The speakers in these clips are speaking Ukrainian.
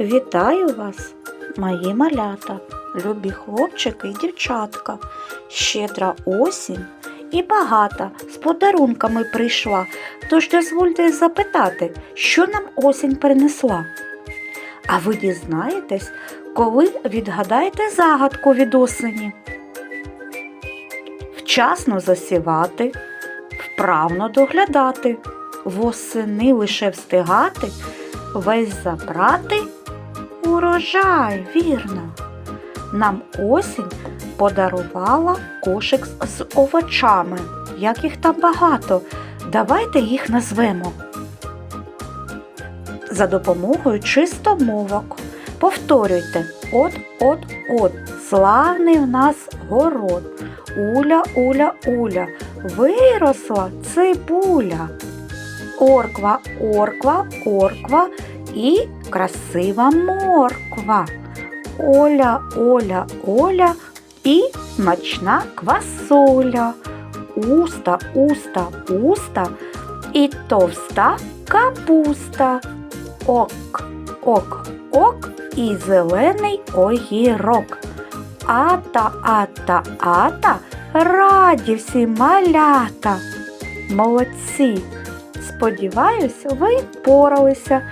Вітаю вас, мої малята, любі хлопчики і дівчатка. Щедра осінь і багата з подарунками прийшла. Тож дозвольте запитати, що нам осінь принесла. А ви дізнаєтесь, коли відгадаєте загадку від осені. Вчасно засівати, вправно доглядати, восени лише встигати, весь забрати урожай, вірно. Нам осінь подарувала кошик з- овочами. Як їх там багато, давайте їх назвемо. За допомогою чистомовок. Повторюйте от, от, от. Славний в нас город. Уля, уля, уля. Виросла цибуля. Орква, орква, орква і красива морква. Оля, Оля, Оля і смачна квасоля. Уста, уста, уста і товста капуста. Ок, ок, ок і зелений огірок. Ата, ата, ата, раді всі малята. Молодці! Сподіваюсь, ви впоралися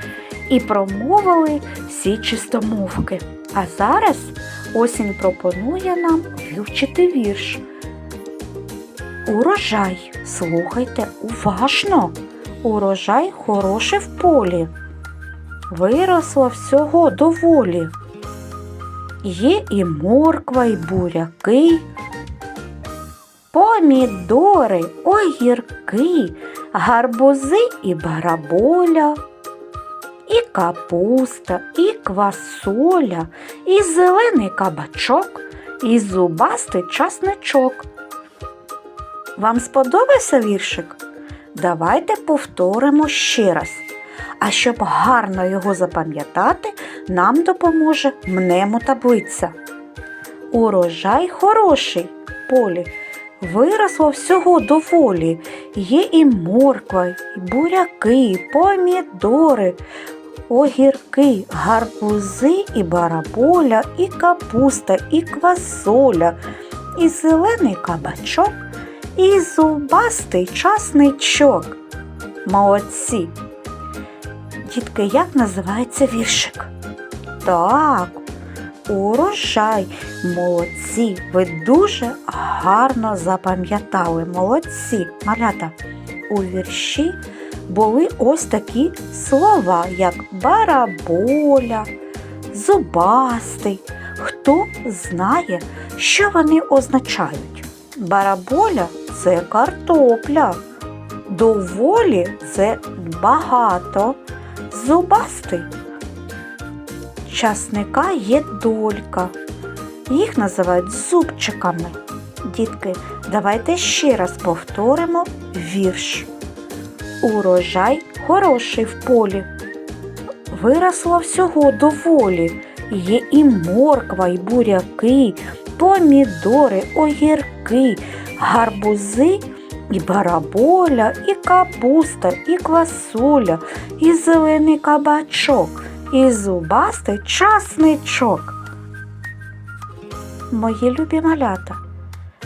і промовили всі чистомовки. А зараз осінь пропонує нам вивчити вірш. Урожай, слухайте уважно. Урожай хороший в полі. Виросло всього доволі. Є і морква, і буряки, помідори, огірки, гарбузи і бараболя, і капуста, і квасоля, і зелений кабачок, і зубастий часничок. Вам сподобався віршик? Давайте повторимо ще раз. А щоб гарно його запам'ятати, нам допоможе мнемотаблиця. Урожай хороший полі. Виросло всього доволі. Є і морква, і буряки, і помідори, огірки, гарбузи, і бараболя, і капуста, і квасоля, і зелений кабачок, і зубастий часничок. Молодці! Дітки, як називається віршик? Так, урожай. Молодці. Ви дуже гарно запам'ятали. Молодці, малята. У вірші були ось такі слова, як бараболя, зубастий. Хто знає, що вони означають? Бараболя це картопля. Доволі це багато. Зубастий. Часника є долька. Їх називають зубчиками. Дітки, давайте ще раз повторимо вірш. Урожай хороший в полі. Виросло всього доволі. Є і морква, і буряки, помідори, огірки, гарбузи і бараболя, і капуста, і квасоля, і зелений кабачок, і зубастий часничок. Мої любі малята,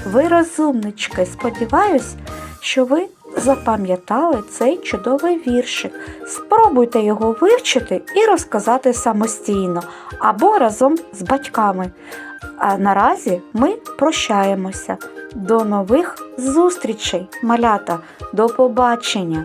ви розумнички, сподіваюсь, що ви запам'ятали цей чудовий віршик. Спробуйте його вивчити і розказати самостійно або разом з батьками. А наразі ми прощаємося. До нових зустрічей, малята, до побачення!